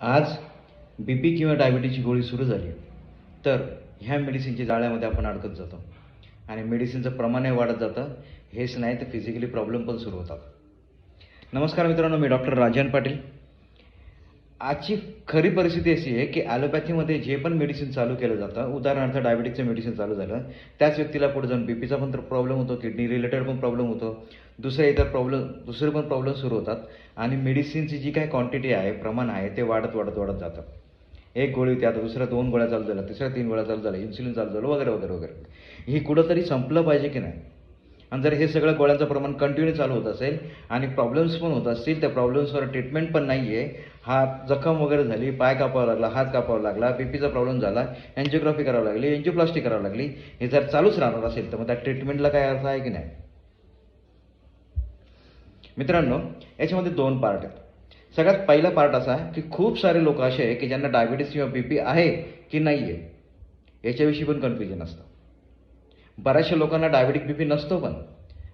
आज बी पी किंवा डायबिटीजची गोळी सुरू झाली. तर ह्या मेडिसिनच्या जाळ्यामध्ये आपण अडकत जातो. आणि मेडिसिनचं प्रमाणही वाढत जातं. हेच नाही तर फिजिकली प्रॉब्लेम पण सुरू होतात. नमस्कार मित्रांनो मी डॉक्टर राजन पाटील. आजची खरी परिस्थिती अशी आहे की ॲलोपॅथीमध्ये जे पण मेडिसिन चालू केलं जातं उदाहरणार्थ डायबिटीजचं मेडिसिन चालू झालं त्याच व्यक्तीला पुढे जाऊन बी पीचा पण प्रॉब्लेम होतो किडनी रिलेटेड पण प्रॉब्लेम होतो दुसरे इतर प्रॉब्लेम दुसरे पण प्रॉब्लेम सुरू होतात आणि मेडिसिनची जी काही क्वांटिटी आहे प्रमाण आहे ते वाढत वाढत वाढत जातं. एक गोळी होती आता दुसऱ्या दोन गोळ्या चालू झाल्या तिसऱ्या तीन गोळ्या चालू झाल्या इन्सुलिन चालू झालं वगैरे वगैरे वगैरे. ही कुठंतरी संपलं पाहिजे की नाही? आणि जर हे सगळं गोळ्यांचं प्रमाण कंटिन्यू चालू होत असेल आणि प्रॉब्लेम्स पण होत असतील त्या प्रॉब्लेम्सवर ट्रीटमेंट पण नाही आहे हात जखम वगैरे झाली पाय कापावा लागला हात कापावा लागला बीपीचा प्रॉब्लेम झाला एन्जिओग्राफी करावी लागली एन्जिओप्लास्टी करावी लागली हे जर चालूच राहणार असेल तर मग त्या ट्रीटमेंटला काय अर्थ आहे की नाही? मित्रांनो याच्यामध्ये दोन पार्ट आहेत. सगळ्यात पहिला पार्ट असा की खूप सारे लोक असे आहे की ज्यांना डायबिटीस किंवा बी पी आहे की नाही आहे याच्याविषयी पण कन्फ्युजन असतं. बऱ्याचशा लोकांना डायबेटिक बीपी नसतो पण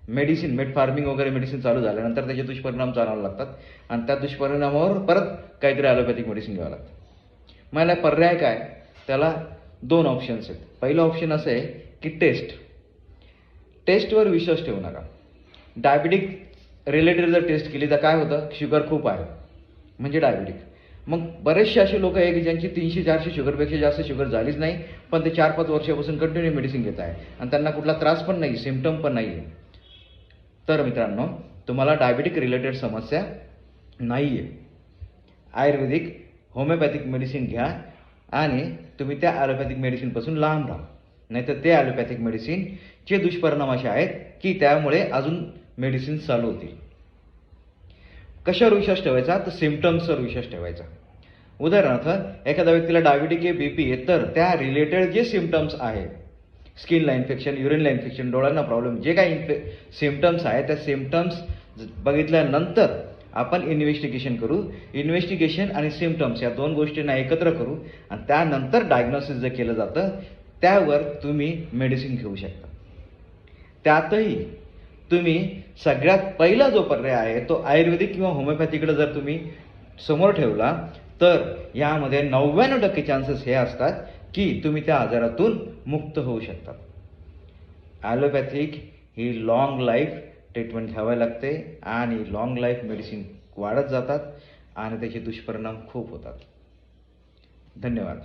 मेडिसिन मेड फार्मिंग वगैरे मेडिसिन चालू झाल्यानंतर त्याचे दुष्परिणाम जाणवायला लागतात. आणि त्या दुष्परिणामावर परत काहीतरी ॲलोपॅथिक मेडिसिन घ्यावं लागतं. मला पर्याय काय? त्याला दोन ऑप्शन्स आहेत. पहिलं ऑप्शन असं आहे की टेस्ट टेस्टवर विश्वास ठेवू नका. डायबिटिक रिलेटेड जर टेस्ट केली तर काय होतं? शुगर खूप आहे. म्हणजे डायबिटिक मग बरेचसे असे लोक आहे की ज्यांची तीनशे चारशे शुगरपेक्षा जास्त शुगर झालीच नाही पण ते चार पाच वर्षापासून कंटिन्यू मेडिसिन घेत आहे. आणि त्यांना कुठला त्रास पण नाही सिमटम पण नाही आहे. तर मित्रांनो तुम्हाला डायबिटिक रिलेटेड समस्या नाही आहे आयुर्वेदिक होमिओपॅथिक मेडिसिन घ्या आणि तुम्ही त्या ॲलोपॅथिक मेडिसिनपासून लांब राहा. नाहीतर ते ॲलोपॅथिक मेडिसिनचे दुष्परिणाम असे आहेत की त्यामुळे अजून मेडिसिन चालू होतील. कशावर विश्वास ठेवायचा? तर सिमटम्सवर विश्वास ठेवायचा. उदाहरणार्थ एखाद्या व्यक्तीला डायबिटिक आहे बी पी आहे तर त्या रिलेटेड जे सिमटम्स आहे स्किनला इन्फेक्शन युरिनला इन्फेक्शन डोळ्यांना प्रॉब्लेम जे काही इन्फे सिमटम्स आहे त्या सिमटम्स बघितल्यानंतर आपण इन्व्हेस्टिगेशन करू. इन्व्हेस्टिगेशन आणि सिमटम्स या दोन गोष्टींना एकत्र करू आणि त्यानंतर डायग्नोसिस जे केलं जातं त्यावर तुम्ही मेडिसिन घेऊ शकता. त्यातही तुम्ही सगळ्यात पहिला जो पर्याय आहे तो आयुर्वेदिक किंवा होमिओपॅथीकडे जर तुम्ही समोर ठेवला तर यामध्ये नव्याण्णव टक्के चान्सेस हे असतात की तुम्ही त्या आजारातून मुक्त होऊ शकता. ॲलोपॅथिक ही लाँग लाईफ ट्रीटमेंट घ्यावी लागते आणि लाँग लाईफ मेडिसिन वाढत जातात आणि त्याचे दुष्परिणाम खूप होतात. धन्यवाद.